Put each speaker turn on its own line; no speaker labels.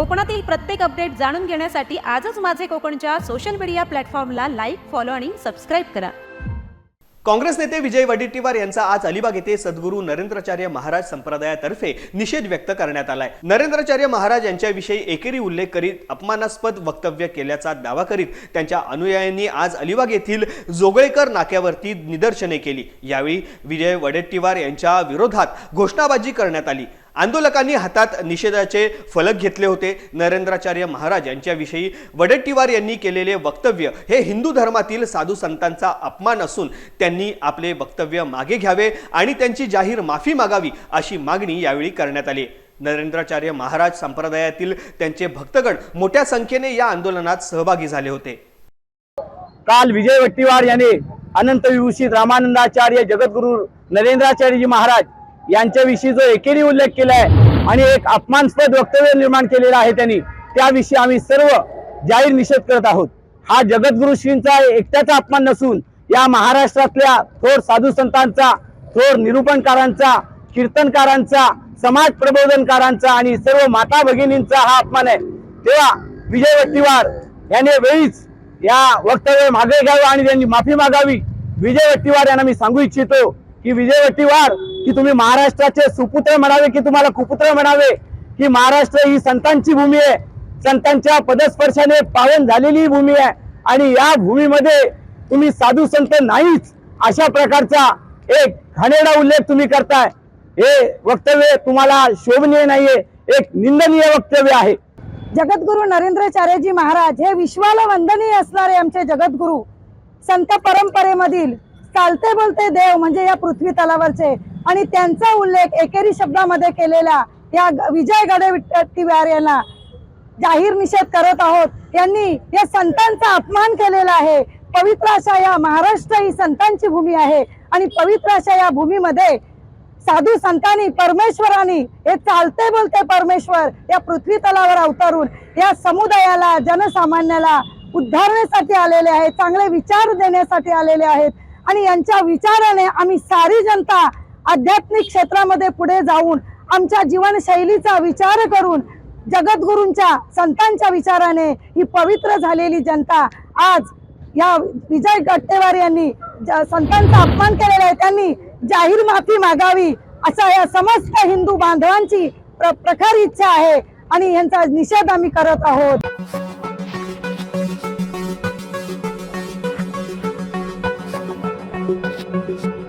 कोकणातील प्रत्येक अपडेट जाणून घेण्यासाठी आजच माझे कोकणच्या सोशल मीडिया प्लॅटफॉर्मला लाईक फॉलो आणि सबस्क्राईब करा.
काँग्रेस नेते विजय वडेट्टीवार यांचा आज अलिबाग येथे सद्गुरू नरेंद्राचार्य महाराज संप्रदायातर्फे निषेध व्यक्त करण्यात आलाय. नरेंद्राचार्य महाराज यांच्याविषयी एकेरी उल्लेख करीत अपमानास्पद वक्तव्य केल्याचा दावा करीत त्यांच्या अनुयायांनी आज अलिबाग येथील जोगळेकर नाक्यावरती निदर्शने केली. यावेळी विजय वडेट्टीवार यांच्या विरोधात घोषणाबाजी करण्यात आली. आंदोलकांनी हातात निषेधाचे फलक घेतले होते. नरेंद्राचार्य महाराज यांच्याविषयी वडेट्टीवार यांनी केलेले वक्तव्य हे हिंदू धर्मातील साधू संतांचा अपमान असून त्यांनी आपले वक्तव्य मागे घ्यावे आणि त्यांची जाहीर माफी मागावी अशी मागणी यावेळी करण्यात आली. नरेंद्राचार्य महाराज संप्रदायातील त्यांचे भक्तगण मोठ्या संख्येने या आंदोलनात सहभागी झाले होते.
काल विजय वट्टीवार यांनी अनंत विभूषित रामानंदाचार्य जगद्गुरु नरेंद्राचार्यजी महाराज यांच्याविषयी जो एकेरी उल्लेख केलाय आणि एक अपमानस्पद वक्तव्य निर्माण केलेलं आहे त्यांनी त्याविषयी आम्ही सर्व जाहीर निषेध करत आहोत. हा जगद्गुरु श्रींचा एकट्याचा अपमान नसून या महाराष्ट्रातल्या थोर साधू संतांचा थोर निरूपणकारांचा कीर्तनकारांचा समाज प्रबोधनकारांचा आणि सर्व माता भगिनींचा हा अपमान आहे. तेव्हा विजय वट्टीवार याने वेळीच या वक्तव्य मागे घ्यावं आणि त्यांनी माफी मागावी. विजय वट्टीवार यांना मी सांगू इच्छितो की विजय वट्टीवार की तुम्ही महाराष्ट्राचे सुपुत्र म्हणावे की तुम्हाला कुपुत्र म्हणावे? की महाराष्ट्र ही संतांची भूमी आहे. संतांच्या पदस्पर्शाने पावन झालेली भूमी आहे. आणि या भूमीमध्ये तुम्ही साधू संत नाहीच अशा प्रकारचा एक घाणेडा उल्लेख तुम्ही करताय. हे वक्तव्य तुम्हाला शोभनीय नाहीये एक निंदनीय वक्तव्य आहे.
जगद्गुरु नरेंद्राचार्यजी महाराज हे विश्वाला वंदनीय असणारे आमचे जगद्गुरु. संत परंपरेमधील चालते बोलते देव म्हणजे या पृथ्वी तलावरचे आणि त्यांचा उल्लेख एकेरी शब्दामध्ये केलेला या विजय विजय गडेविट्टीवार यांना जाहीर निषेध करत आहोत. यांनी या संतांचा अपमान केलेला आहे. पवित्र अशा या महाराष्ट्र ही संतांची भूमी आहे. आणि पवित्र अशा या भूमीमध्ये साधू संतांनी परमेश्वरांनी हे चालते बोलते परमेश्वर या पृथ्वी तलावर अवतरून या समुदायाला जनसामान्याला उद्धारण्यासाठी आलेले आहेत चांगले विचार देण्यासाठी आलेले आहेत. आणि यांच्या विचाराने आम्ही सारी जनता आध्यात्मिक क्षेत्रामध्ये पुढे जाऊन आमच्या जीवनशैलीचा विचार करून जगद्गुरूंच्या संतांच्या विचाराने ही पवित्र झालेली जनता आज या विजय गट्टेवार यांनी संतांचा अपमान केलेला आहे त्यांनी जाहीर माफी मागावी असा या समस्त हिंदू बांधवांची प्र प्रखर इच्छा आहे आणि यांचा निषेध आम्ही करत आहोत Thank you.